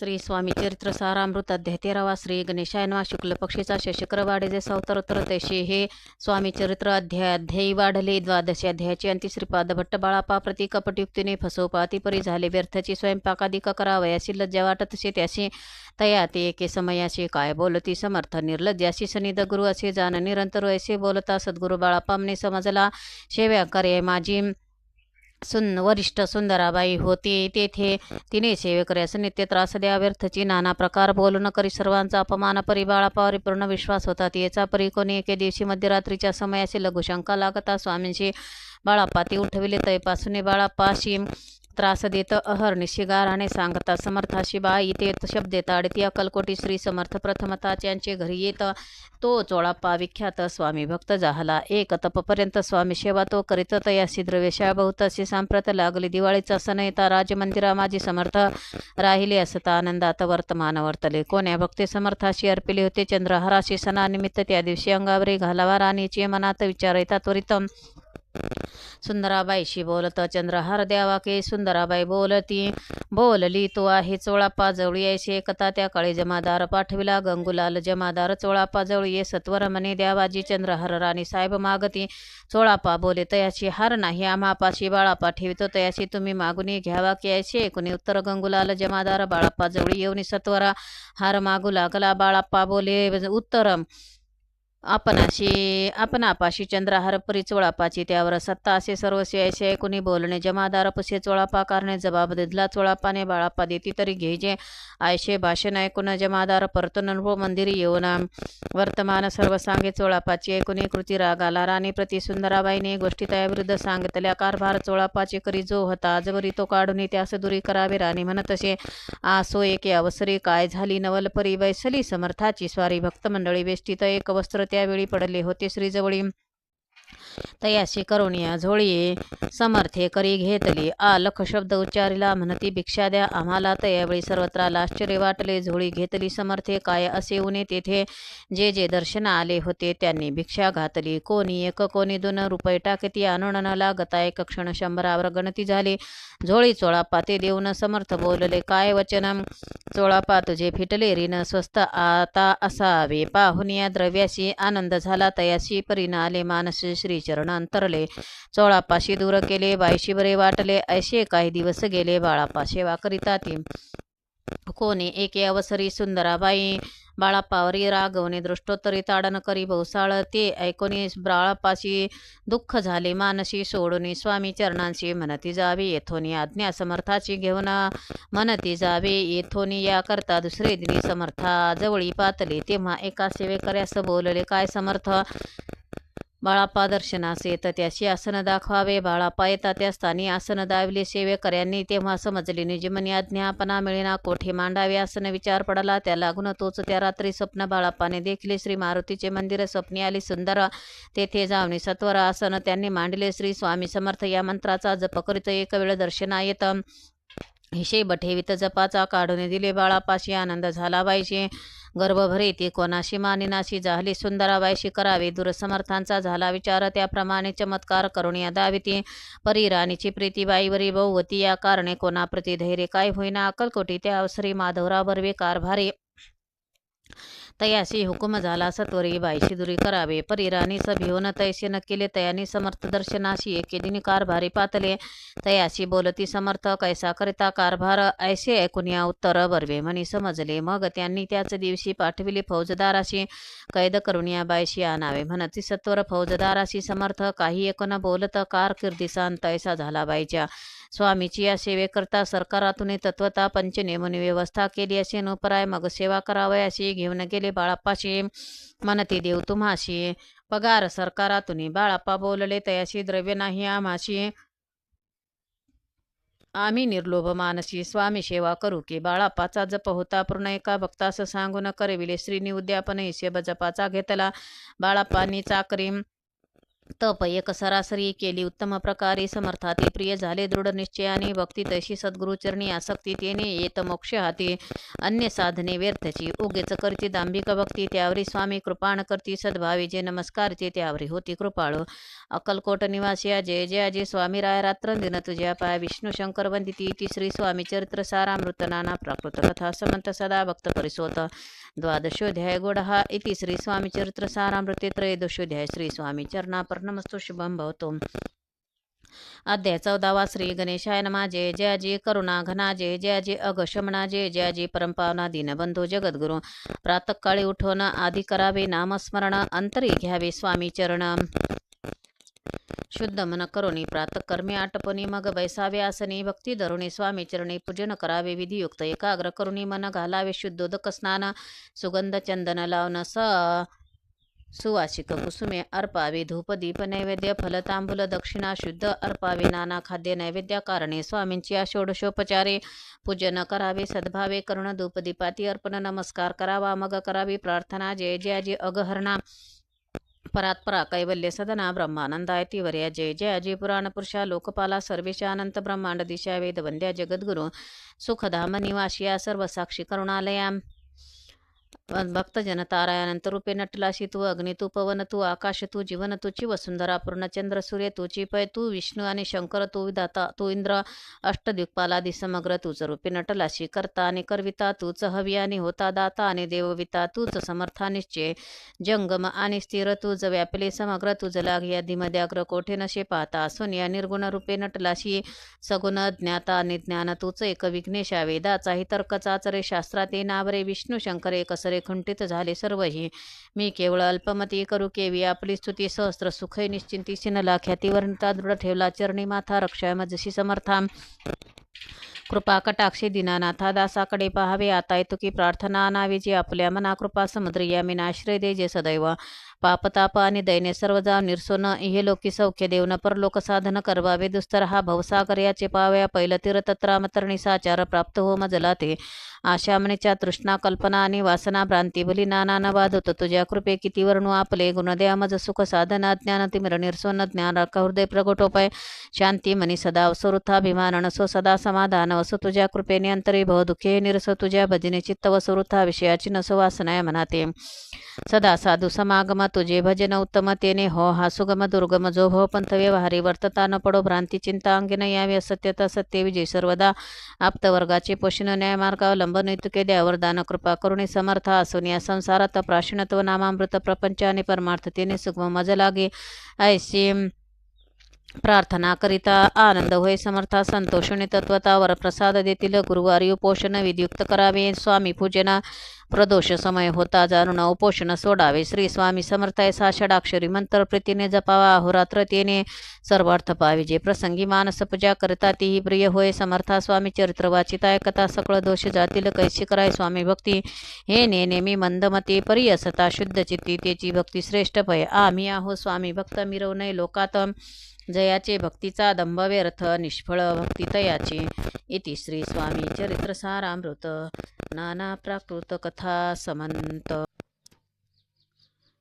श्री स्वामी चरित्र सारामृत अध्याय तेरावा श्री गणेशायनवा शुक्ल पक्षीचा शशक्रवाडे जे सौतरोत्तर तैसे हे स्वामी चरित्र अध्याय अध्यायी वाढले. द्वादशी अध्यायाचे अंती भट्ट बाळापा प्रति कपटयुक्तीने फसवपाती परी झाले. व्यर्थची स्वयंपाकादिक करावयाशी लज्जा वाटत असे त्याशी तया ते एके समयाशी काय बोलती समर्थ निर्लज्जाशी सनिद गुरु असे जाण निरंतर ऐसे बोलता सद्गुरु बाळापामने समजला शेव्या करे. माझी सुन वरिष्ठ सुंदराबाई होती. तेथे तिने सेवेकऱ्यास नित्य त्रास द्या व्यर्थची नाना प्रकार बोलून करी सर्वांचा अपमान परी पूर्ण विश्वास होता. याचा परी कोणी एके दिवशी मध्यरात्रीच्या समयाशी लघुशंका लागता स्वामींशी बाळापाती उठविले तैपासून बाळापाशी त्रास देत अहर्निशी गाराने सांगता समर्थाशी बाई ते शब्द ताडती अकलकोटी श्री समर्थ प्रथमता त्यांचे घरी येत. तो चोळाप्पा विख्यात स्वामी भक्त झाला. एक तपपर्यंत स्वामी सेवा तो करीत. तयासी द्रव्यशा बहुताशी सांप्रत लागली. दिवाळीचा सण येता राजमंदिरा माझी समर्थ राहिले असता आनंदात वर्तमान वर्तले. कोण्या भक्ते समर्थाशी अर्पिले होते? चंद्रहाराशी सणानिमित्त त्या दिवशी अंगावरी घालावा. राणीचे मनात विचार येता त्वरित. सुंदराबाईशी बोलत चंद्रहार द्यावा के सुंदराबाई बोलती. बोलली तो आहे चोळापा जवळी ऐसे एकता त्या काळी जमादार पाठविला. गंगुलाल जमादार चोळापा जवळी ये सत्वर म्हणे द्यावाजी चंद्रहार राणी साहेब मागती. चोळापा बोले तयाशी हार नाही आम्हापाशी बाळापा ठेवितो तयाशी तुम्ही मागुनी घ्यावा की ऐसे एकूणी उत्तर. गंगुलाल जमादार बाळाप्पा जवळी येऊन सत्वरा. हार मागू लागला बाळाप्पा बोले उत्तरम. आपणाशी आपणापाशी चंद्रहार परी चोळापाची त्यावर सत्ता असे सर्वस्व ऐसे ऐकुनी बोलणे जमादार पुसे चोळापा कारणे जबाब दिदला चोळापाने बाळापा देती तरी घ्यायचे आयशे भाषण ऐकून जमादार परतून हो मंदिरी येऊन वर्तमान सर्व सांगे चोळापाची ऐकुनी कृती रागाला राणी प्रति सुंदराबाईने गोष्टी त्याविरुद्ध सांगितल्या कारभार चोळापाचे करी जो होता आजवरी तो काढून त्यास दुरी करावे राणी म्हणत असे आसो एके अवसरी काय झाली नवलपरी वैसली समर्थाची स्वारी भक्त मंडळी वेष्टीत एक वस्त्र त्यावेळी पडले होते. श्रीजवळी तयाशी करुणिया झोळी समर्थे करी घेतली. आ लख शब्द उच्चारिला म्हणती भिक्षा द्या आम्हाला. तयावेळी सर्वत्र आश्चर्य वाटले. झोळी घेतली समर्थे. काय असे उणे तेथे? जे जे दर्शन आले होते त्यांनी भिक्षा घातली. कोणी एक कोणी दोन रुपये टाकती आणून न एक क्षण शंभरावर गणती झाली. झोळी चोळापा ते देऊन समर्थ बोलले काय वचन? चोळापा तुझे फिटले ऋण स्वस्त आता असावे. पाहुन या द्रव्याशी आनंद झाला तयाशी परिणाले आले मानस श्रीचरण अंतरले चोळापाशी दूर केले बायशी बरे वाटले ऐसे काही दिवस गेले बाळापा सेवा करिता ती. कोणी एके अवसरी सुंदराबाई बाळापावरी रागवणे दृष्टोत्तरी ताडन करी भोसाळ ते ऐकोनी बाळापाशी दुःख झाले मानसी सोडून स्वामी चरणांशी म्हणती जावे येथोनी आज्ञा समर्थाची घेऊन म्हणती जावे येथोनी या करता दुसरे दिनी समर्था जवळी पातले तेव्हा एका सेवेकऱ्यास बोलले काय समर्थ? बाळापा दर्शनास येत. त्याशी आसन दाखवावे. बाळापा येता त्या स्थानी आसन दावले सेवेकऱ्यांनी. तेव्हा समजले निजमनी आज्ञापना मिळेना. कोठे मांडावे? आसन विचार पडला. त्या लागून तोच त्या रात्री स्वप्न बाळापाने देखले. श्री मारुतीचे मंदिर स्वप्नी आली सुंदर. तेथे जाऊन सत्वर आसन त्यांनी मांडले. श्री स्वामी समर्थ या मंत्राचा जप करीत एक वेळ दर्शना येत. हिशेब ठेवीत जपाचा काढून दिले. बाळापाशी आनंद झाला पाहिजे. गर्भभरे ती कोणाशी मानिनाशी झाली सुंदराबाईशी करावी दूरसमर्थांचा झाला विचार. त्याप्रमाणे चमत्कार करून या दाविती. परी राणीची प्रीतीबाईवरी बहुवती या कारणे कोणाप्रती धैर्य काय होईना. अकलकोटी त्या अवसरी माधवराव बर्वे कारभारी. तयाशी हुकुम झाला सत्वरी बाईशी दुरी करावे. परिराणी सभिवून तैसे न केले तयानी समर्थ दर्शनाशी एके दिनी कारभारी पातले. तयाशी बोलती समर्थ कैसा करिता कारभार? ऐसे ऐकून या उत्तर बर्वे म्हणी समजले. मग त्यांनी त्याच दिवशी पाठविले फौजदाराशी कैद करून या बाईशी आणावे. म्हणती सत्वर फौजदाराशी समर्थ काही एकूण बोलत कारकिर्दीसान तैसा झाला बाईच्या. स्वामीची या सेवेकरता सरकारातून तत्वता पंचनेमून व्यवस्था केली असे नोपराय मग सेवा करावयाशी घेऊन गेले बाळापाशी मनती देव तुम्हाशी. पगार सरकारातून बाळाप्पा बोलले तयाशी द्रव्य नाही आम्हाशी. आम्ही निर्लोभ मानसी. स्वामी सेवा करू की बाळापाचा जप होता. पूर्ण एका भक्तास सांगून करविले. श्रीनी उद्यापन हिशेब जपाचा घेतला. बाळाप्पांनी चाकरी तप एक सरासरी केली. उत्तम प्रकारे समर्थाते प्रिय झाले दृढ निश्चयाने भक्ती तशी सद्गुरुचरणी आसक्ती तेने येत मोक्ष हाती अन्य साधने व्यर्थची. उगेच करती दांभिक भक्ती त्यावरी स्वामी कृपाण करती सद्भावी जे नमस्कारते त्यावरी होती कृपाळू. अक्कलकोट निवासिया जय जयाजी स्वामी राय रात्र दिन तुझ्या पाय. विष्णू शंकर वंदिती तिसरी स्वामी चरित्र सारामृत नाना प्राकृत कथा समंत सदा भक्त परिसोत. द्वादशोध्याय गुडहा इति श्री स्वामी चरित्र सारामृते त्रयोदशोध्याय श्री स्वामी चरणापर्णमस्तु शुभम भवतो। अध्याय चौदावा श्री गणेशाय नमा। जय जयाजी करुणा घना। जय जयाजी अघशमना जय जयाजी परमपावना दीनबंधू जगद्गुरु। प्रातकाळी उठवून आधी करावे नामस्मरण अंतरी घ्यावे स्वामी चरण। शुद्ध मन करुणी प्रातकर्मी आटपणी मग बैसावे आसनी। भक्ती धरुणी स्वामी चरणी। पूजन करावे विधियुक्त एकाग्र करुणी मन। घालावे शुद्धोदक स्नान। सुगंध चंदन लावण स। सुवासिक कुसुमे अर्पावे धूपदीप नैवेद्य फलतांबूल दक्षिणा शुद्ध अर्पावे नाना खाद्य नैवेद्य कारणे स्वामींची या षोडशोपचारे. पूजन करावे सद्भावे करुण धूपदीपाती अर्पण नमस्कार करावा मग करावी प्रार्थना जय जयाजी अगहरणा. परात्परा कैवल्य सदना ब्रह्मानंदाय तिवर्या जय जय अजय पुराण पुरुषा लोकपाला सर्वेशानंत ब्रह्मांड दिशा वेद वंद्या जगद्गुरु सुखधाम निवासिया सर्व साक्षी भक्तजन तारायानंत रूपे नटलाशी तू अग्नि तू पवन तू आकाश तू जीवन तुची वसुंधरा पूर्णचंद्र सूर्य तुची पै तू विष्णू आणि शंकर तू विधाता तू इंद्र अष्टदिक्पालादी समग्र तूच रूपे नटलाशी करता आणि करविता तूच हवी आणि होता दाता आणि देवविता तूच समर्था निश्चय. जंगम आणि स्थिर तुझ व्यापले समग्र तुझ लागी अधिमद्याग्र कोठे नशे पाहता. असून या निर्गुण रूपे नटलाशी सगुण ज्ञाता आणि ज्ञान तूच एक विघ्नेशा वेदाचाही तर्क चाचरे शास्त्राते नावरे विष्णू शंकर एकसरे खुंटित झाले सर्वही. मी केवळ अल्पमती करू केवी. आपली स्तुती सहस्त्र सुखय निश्चिंती सिनला ख्यातीवर्णिता दृढ ठेवला. चरणी माथा रक्षा मजशी समर्था कृपा कटाक्षी दिनानाथा दासाकडे पहावे. आता येतुकी प्रार्थना नावेची आपल्या मना कृपा समुद्र यामीन आश्रय दे जे सदैव. पापताप आणि दैने सर्व जाव निर्सोन. हे लोकी सौख्य देवन परलोक साधन करवावे. दुस्तर हा भवसागर याचे पाव्या. पहिलं तीर्थत्रामतरणी साचार प्राप्त हो मजला ते आशामणीच्या तृष्णा कल्पना आणि वासना भ्रांती भली नाना न वादत तुझ्या कृपे किती वर्णू आपले. गुणदया मज सुख साधना ज्ञान तिमिर निर्सोन ज्ञान हृदय प्रगटोपाय शांती मनी सदा वसुरुथाभिमान नसो सदा समाधान असो. तुझ्या कृपेने अंतरी भव दुखे निरसो. तुझ्या भजने चित्त वसुरुथा विषयाची नसो वासनाय मनाते. सदा साधू समागम तुझे भजन उत्तम तेने हो. हा सुगम दुर्गम जो भव पंथ व्यवहारी वर्तता न पडो. भ्रांती चिंता अंगिन यावी. असत्यता सत्य विजय सर्वदा आप्तवर्गाचे पोषण न्यायमार्गावलंबन इतके द्यावर दान कृपा करुणे समर्थ असून या संसारात प्राशनत्व नामामृत प्रपंच आणि परमार्थतेने सुगम मज लागे ऐशी प्रार्थना करिता आनंद होय समर्था संतोषणे तत्वतावर प्रसाद देतील. गुरुवारी उपोषण विधियुक्त करावे. स्वामी पूजना प्रदोष समय होता जाणून उपोषण सोडावे. श्री स्वामी समर्थाय सा षडाक्षरी मंत्र प्रीतीने जपावा. अहोरात्र तेने सर्वार्थ पावी. जे प्रसंगी मानस पूजा करता तीही प्रिय होय. समर्था स्वामी चरित्र वाचिताय कथा सकळ दोष जातील. कैशी कराय स्वामी भक्ती. हे ने नेमी मंदमते परियसता शुद्ध चित्ती तेची भक्ती श्रेष्ठ भय आम्ही आहो स्वामी भक्त मिरवणे लोकात. जयाचे भक्तीचा दंभ व्यर्थ निष्फळ भक्तितयाची. इति श्री स्वामी चरित्र सारामृत नाना प्राकृत कथा समंत.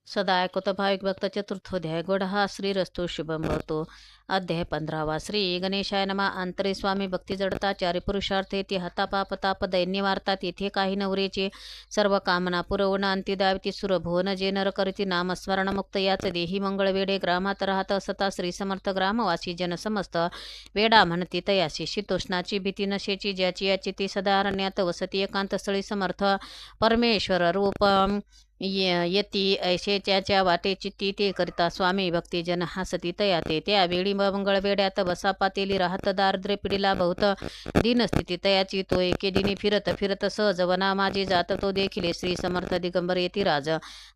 सदा ऐकतो भाविक भक्त चतुर्थोध्याय गोड हा श्री रस्तो शुभम भवतो. अध्याय पंधरावा. श्री गणेशाय नमा. अंतरे स्वामी भक्ती जडता चारी पुरुषार्थ येथे हतापाप ताप दैन्य वार्तात येथे काही नवरेचे सर्व कामना पुरवण अंतिदाविती सुर भुवन जे नर करीती नामस्मरणमुक्त याच देही मंगळ वेडे ग्रामात राहत असता श्री समर्थ ग्रामवासी जनसमस्त वेडा म्हणती तयाशी शीतोष्णाची भीती नशेची ज्याची याची ती सदारण्यात वसती एकांत स्थळी समर्थ परमेश्वर रूप येती ऐशेच्या वाटेची ती वाटे चित्ती ते करिता स्वामी भक्तिजन हसती तयाते त्यावेळी मंगळ वेड्यात बसा पातेली राहत दारिद्र्य पिढीला बहुत दीनस्थिती तयाची तो एके दिनी फिरत फिरत सहज वना माझी जात तो देखील श्री समर्थ दिगंबर येती राज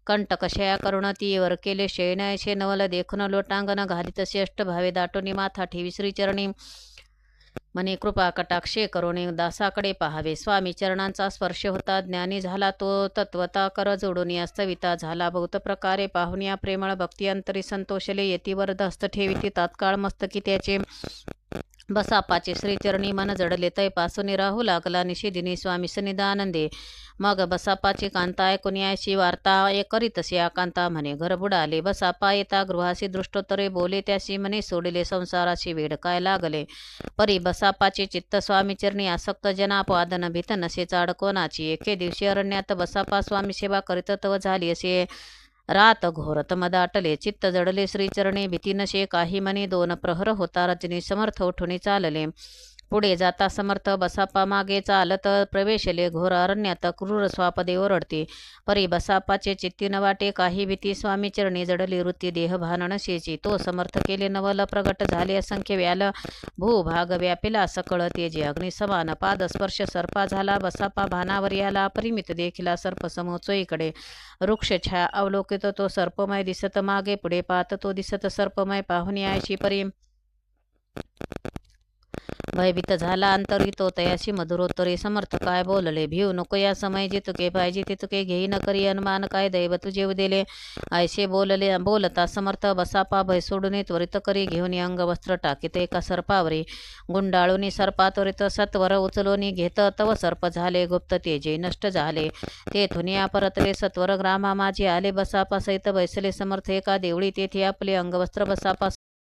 कंटकशया करुण तीवर केले शयन शे नवल देखून लोटांगण घालित श्रेष्ठ भावे दाटोनी माथा ठेवी श्रीचरणी मने कृपा कटाक्षे करुणे दासाकडे पाहावे. स्वामी चरणांचा स्पर्श होता ज्ञानी झाला तो तत्वता कर जोडून अस्तविता झाला. बहुत प्रकारे पाहून या प्रेमळ भक्ती अंतरी संतोषले येतीवर धस्त ठेवी ती तात्काळ मस्तकी त्याचे बसापाचे श्रीचरणी मन जडले. तैपासून राहू लागला निषेधिनी स्वामी सनिदानंदे मग बसापाची कांता ऐकून याशी वार्ता एक करीतसे कांता म्हणे घर बुडाले. बसापा येता गृहाशी दृष्टोत्तरे बोले. त्याशी म्हणे सोडिले संसाराशी वेड काय लागले. परी बसापाचे चित्त स्वामी चरणी आसक्त जनापादन भीत नसे चाड एके दिवशी अरण्यात बसापा स्वामी सेवा करीत तव झाली असे. रात घोरत मदाटले चित्त जडले श्रीचरणे भीती नशे काही मनी दोन प्रहर होता रजनी समर्थ उठुनी चालले. पुढे जाता समर्थ बसापा मागे चालत प्रवेशले घोर अरण्यात क्रूर स्वापदे ओरडते. परी बसापाचे चित्ती न वाटे काही भीती स्वामी चरणी जडली वृत्ती देह भान नशेची तो समर्थ केले नवल प्रगट झाले असंख्य व्याल भूभाग व्यापिला सकळ तेजे अग्निसमान पाद स्पर्श सर्पा झाला बसापा भानावर याला परिमित देखिला सर्प समोचोईकडे वृक्ष छाया अवलोकित तो सर्पमय दिसत मागे पुढे पाहत तो दिसत सर्पमय पाहुणी आयशी परी. भयभीत झाला अंतरितो तयाशी मधुरोत्तरी समर्थ काय बोलले? भिव नको या समय जितके पाहिजे तितुके घेई न करी अनुमान काय दैव तुझे उदेले ऐसे बोलले बोलता समर्थ बसापा भय सोडून त्वरित करी घेऊन अंग वस्त्र टाकीत एका सर्पावरी. गुंडाळून सर्पा त्वरित सत्वर उचलून घेत तव सर्प झाले गुप्त तेजे नष्ट झाले. ते थुनिया परतले सत्वर ग्रामा माझे आले बसापा सहित बैसले समर्थ एका देवळी तेथे आपले अंगवस्त्र बसापा